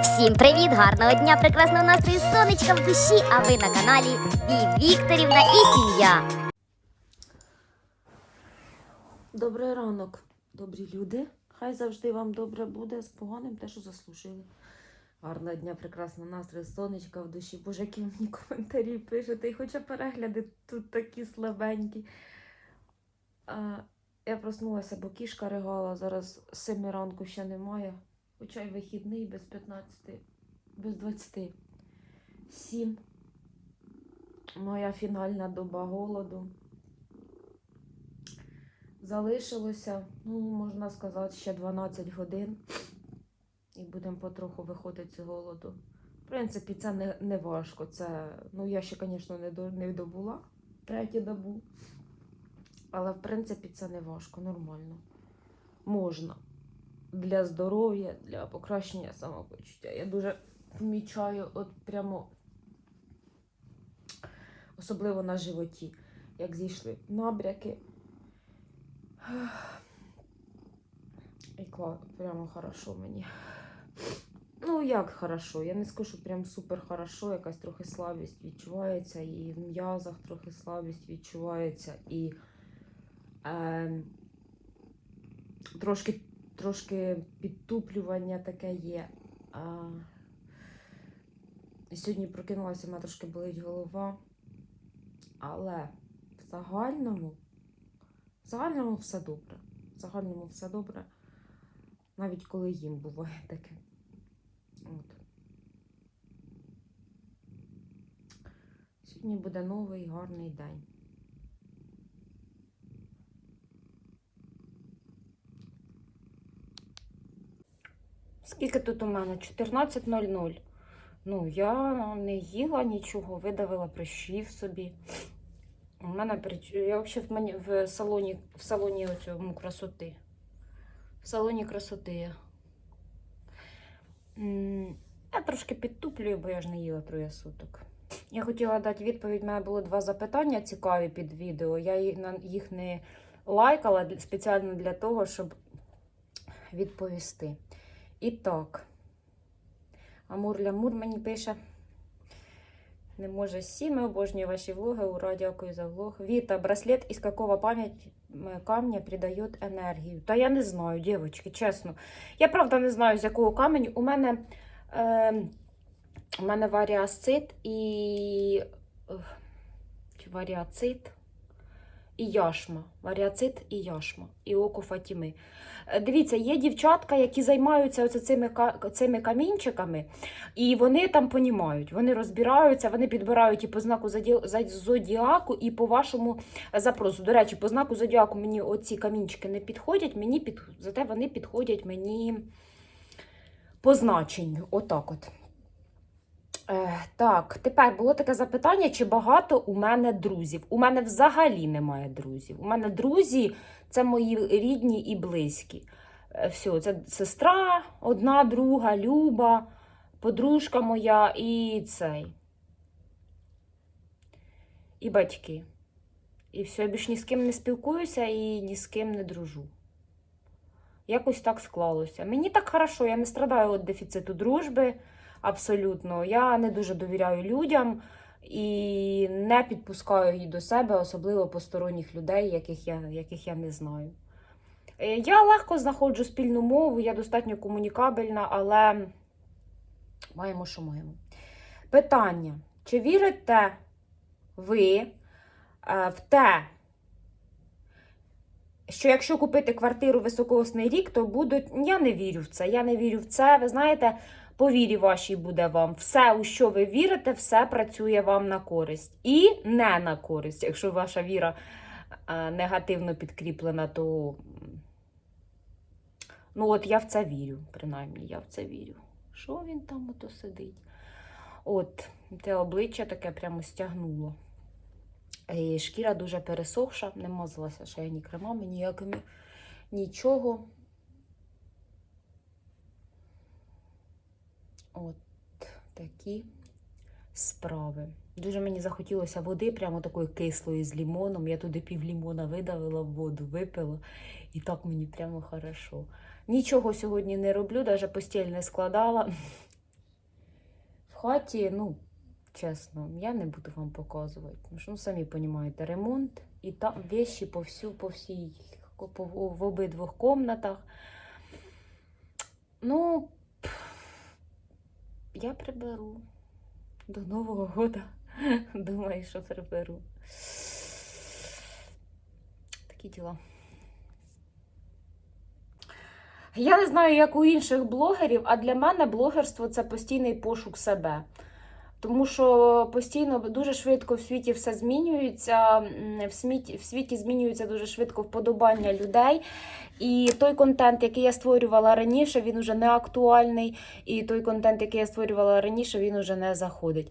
Всім привіт! Гарного дня, прекрасного настрою, сонечка в душі, а ви на каналі Ві Вікторівна і сім'я. Добрий ранок, добрі люди. Хай завжди вам добре буде з поганим те, що заслужили. Гарного дня, прекрасного настрою, сонечка в душі. Боже, які мені коментарі пишете. І хоча перегляди тут такі слабенькі. А, я проснулася, бо кішка ригала. Зараз з 7 ранку ще немає. Хоча й вихідний без 15, без 20. 7. Моя фінальна доба голоду. Залишилося, ну, можна сказати, ще 12 годин. І будемо потроху виходити з голоду. В принципі, це не, не важко. Це, ну, я ще, звісно, не, до, не добула третю добу. Але, в принципі, це не важко, нормально. Можна. Для здоров'я, для покращення самопочуття. Я дуже помічаю, от прямо, особливо на животі, як зійшли набряки. І прямо хорошо мені. Ну, як хорошо. Я не скажу, що прям супер хорошо, якась трохи слабість відчувається, і в м'язах трохи слабість відчувається, і е, трошки, трошки підтуплювання таке є. А, сьогодні прокинулася, в мене трошки болить голова. Але в загальному в загальному все добре. В загальному все добре. Навіть коли їм буває таке. От. Сьогодні буде новий гарний день. Скільки тут у мене? 14.00. Ну, я не їла нічого, видавила прищів собі. У мене я взагалі в салоні в салоні цьому красоти. В салоні красоти. Я трошки підтуплюю, бо я ж не їла троє суток. Я хотіла дати відповідь. У мене було два запитання цікаві під відео. Я їх не лайкала спеціально для того, щоб відповісти. І так. Амур Лямур мені пише. Не може сіми, обожнюю ваші влоги. Ура, дякую за влог. Віта, браслет із какого пам'ять камня придає енергію. Та я не знаю, дівчатки, чесно. Я правда не знаю, з якого каменю. У мене, е, у мене варіацит і. варіацит? І яшма. Варіацит і яшма. І око Фатіми. Е, Дивіться, є дівчатка, які займаються оце цими, цими камінчиками, і вони там понімають, вони розбираються, вони підбирають і по знаку зоді- зодіаку, і по вашому запросу. До речі, по знаку зодіаку мені оці камінчики не підходять, мені під... зате вони підходять мені по значенню. Отак от. Е, так, тепер було таке запитання, чи багато у мене друзів. У мене взагалі немає друзів. У мене друзі це мої рідні і близькі. Е, все, це сестра, одна, друга, Люба, подружка моя і цей. І батьки. І все, я більш ні з ким не спілкуюся і ні з ким не дружу. Якось так склалося. Мені так хорошо, я не страдаю від дефіциту дружби. Абсолютно. Я не дуже довіряю людям і не підпускаю її до себе, особливо посторонніх людей, яких я, яких я не знаю. Е, Я легко знаходжу спільну мову, я достатньо комунікабельна, але маємо, що маємо. Питання: чи вірите ви е, в те, що якщо купити квартиру високосний рік, то будуть. Я не вірю в це. Я не вірю в це. Ви знаєте, по вірі вашій буде вам. Все, у що ви вірите, все працює вам на користь. І не на користь. Якщо ваша віра е, негативно підкріплена, то. Ну, от я в це вірю, принаймні, я в це вірю. Що він там ото сидить? От, те обличчя таке прямо стягнуло. Е, Шкіра дуже пересохша, не мазалася ще я ні кремами, ніякими, нічого. От такі справи. Дуже мені захотілося води, прямо такої кислої з лімоном. Я туди пів лімона видавила воду, випила, і так мені прямо хорошо. Нічого сьогодні не роблю, навіть постіль не складала. В хаті, ну, чесно, я не буду вам показувати. Тому що, ну, самі розумієте, ремонт і там вещі по всю, по всій, в обидвох комнатах. Ну, я приберу. До Нового года. Думаю, що приберу. Такі діла. Я не знаю, як у інших блогерів, а для мене блогерство це постійний пошук себе. Тому що постійно дуже швидко в світі все змінюється, в світі, в світі змінюється дуже швидко вподобання людей. І той контент, який я створювала раніше, він уже не актуальний. І той контент, який я створювала раніше, він уже не заходить.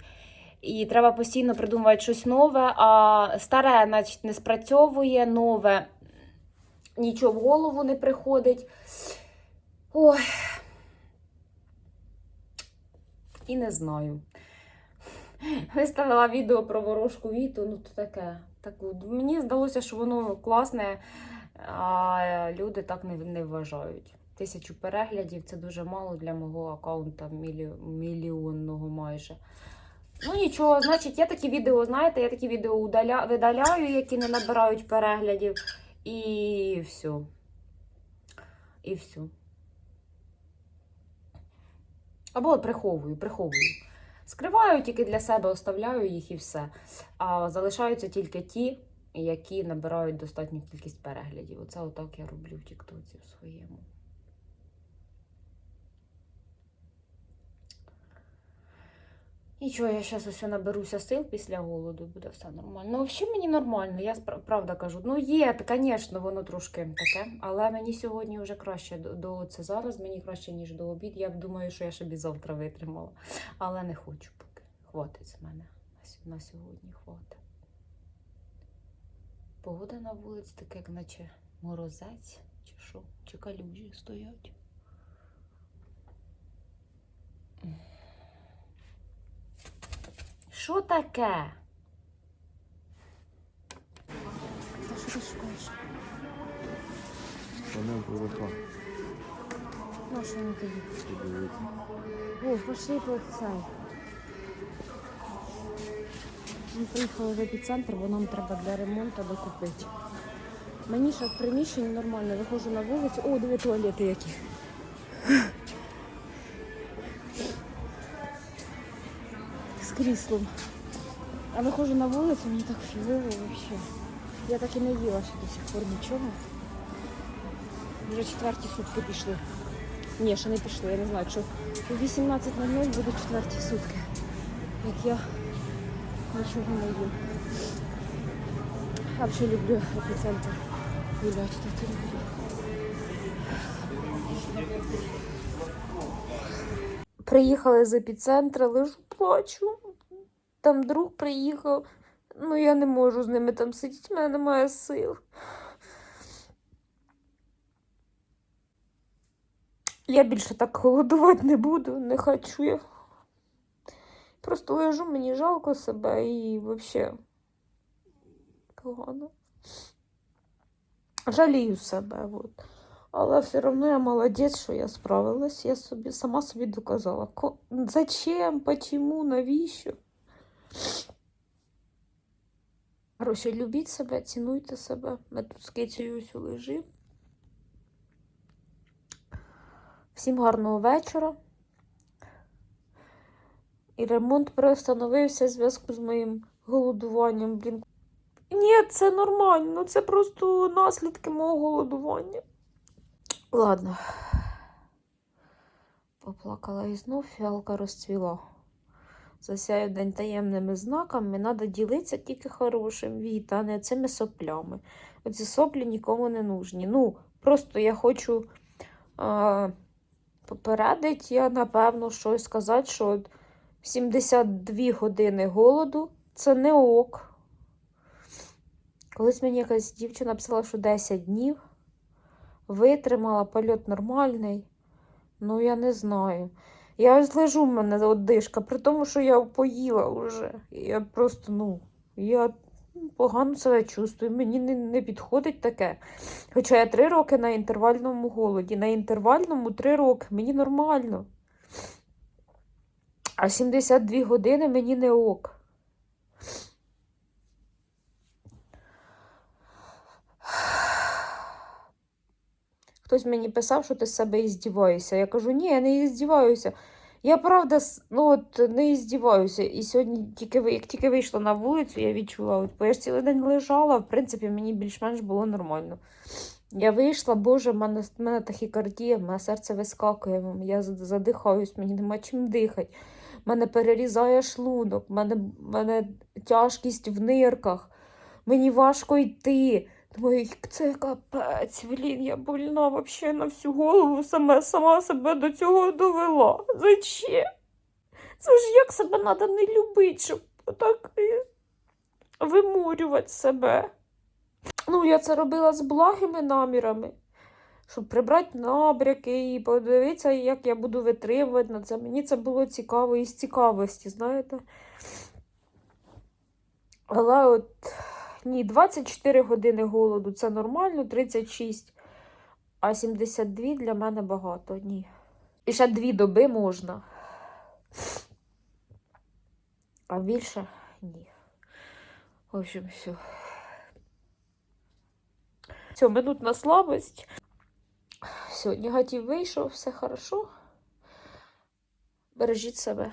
І треба постійно придумувати щось нове, а старе, значить, не спрацьовує, нове нічого в голову не приходить. Ой. І не знаю. Виставила відео про ворожку Віту, ну то таке. Так, мені здалося, що воно класне, а люди так не, не вважають. Тисячу переглядів це дуже мало для мого аккаунта мілі, мільйонного майже. Ну нічого, значить, я такі відео, знаєте, я такі відео удаля, видаляю, які не набирають переглядів, і все. І все. Або приховую, приховую. Скриваю тільки для себе, оставляю їх і все. А залишаються тільки ті, які набирають достатню кількість переглядів. Оце отак я роблю в Тіктоці в своєму. Нічого, я зараз ось наберуся сил після голоду, буде все нормально. Ну, взагалі мені нормально, я правда кажу. Ну, є, звісно, воно трошки таке, але мені сьогодні вже краще до, до це зараз, мені краще, ніж до обід. Я думаю, що я ще б завтра витримала. Але не хочу поки. Хватить з мене. На сьогодні хватить. Погода на вулиці таке, як наче морозець, чи що, чи калюжі стоять. Що таке? Що ти шукаєш? Вона ПВХ. Ну, що не тобі? О, пошли по цей. Ми приїхали в епіцентр, бо нам треба для ремонту докупити. Мені ще в приміщенні нормально, виходжу на вулицю. О, диви туалети які. Кріслом. А виходжу на вулицю, мені так фігово взагалі. Я так і не їла ще до сих пор нічого. Вже четверті сутки пішли. Ні, ще не пішли, я не знаю, що у 18.00 буде четверті сутки, як я нічого не їм. Я взагалі люблю епіцентр гуляти, і люблю. Приїхали з епіцентра, лежу, плачу. Там друг приїхав. Ну я не можу з ними там сидіти, в мене немає сил. Я більше так голодувати не буду, не хочу я. Просто лежу, мені жалко себе і взагалі погано. Жалію себе. От. Але все одно я молодець, що я справилась. Я собі сама собі доказала. Зачем? Почему? Навіщо? Короче, любіть себе, цінуйте себе. Ми тут з кицею ось лежимо. Всім гарного вечора. І ремонт приостановився в зв'язку з моїм голодуванням. Блін. Ні, це нормально, це просто наслідки мого голодування. Ладно. Поплакала і знов фіалка розцвіла. Засяю день таємними знаками, треба ділитися тільки хорошим Віта, а не цими соплями. Оці соплі нікому не нужні. Ну, просто я хочу. А попередить я, напевно, щось сказати, що от 72 години голоду це не ок. Колись мені якась дівчина написала, що 10 днів витримала, польот нормальний. Ну, я не знаю. Я ось лежу, в мене одишка, при тому, що я поїла вже. Я просто, ну, я погано себе чувствую, мені не, не підходить таке. Хоча я три роки на інтервальному голоді. На інтервальному три роки. Мені нормально. А 72 години мені не ок. Хтось мені писав, що ти з себе іздіваєшся. Я кажу, ні, я не іздіваюся. Я правда ну, от, не іздіваюся. І сьогодні, тільки, як тільки вийшла на вулицю, я відчула, от, бо я ж цілий день лежала, в принципі, мені більш-менш було нормально. Я вийшла, боже, в мене, мене тахікардія, в мене серце вискакує, я задихаюсь, мені нема чим дихати. Мене перерізає шлунок, мене, мене тяжкість в нирках, мені важко йти. Думаю, це капець, блін, я больна вообще на всю голову, сама, сама себе до цього довела. Зачем? Це ж як себе треба не любити, щоб так е, вимурювати себе. Ну, я це робила з благими намірами, щоб прибрати набряки і подивитися, як я буду витримувати на це. Мені це було цікаво із цікавості, знаєте. Але от ні, 24 години голоду це нормально, 36, а 72 для мене багато. Ні. І ще дві доби можна. А більше ні. В общем, все. Все, минутна слабость. Все, негатив вийшов, все хорошо. Бережіть себе.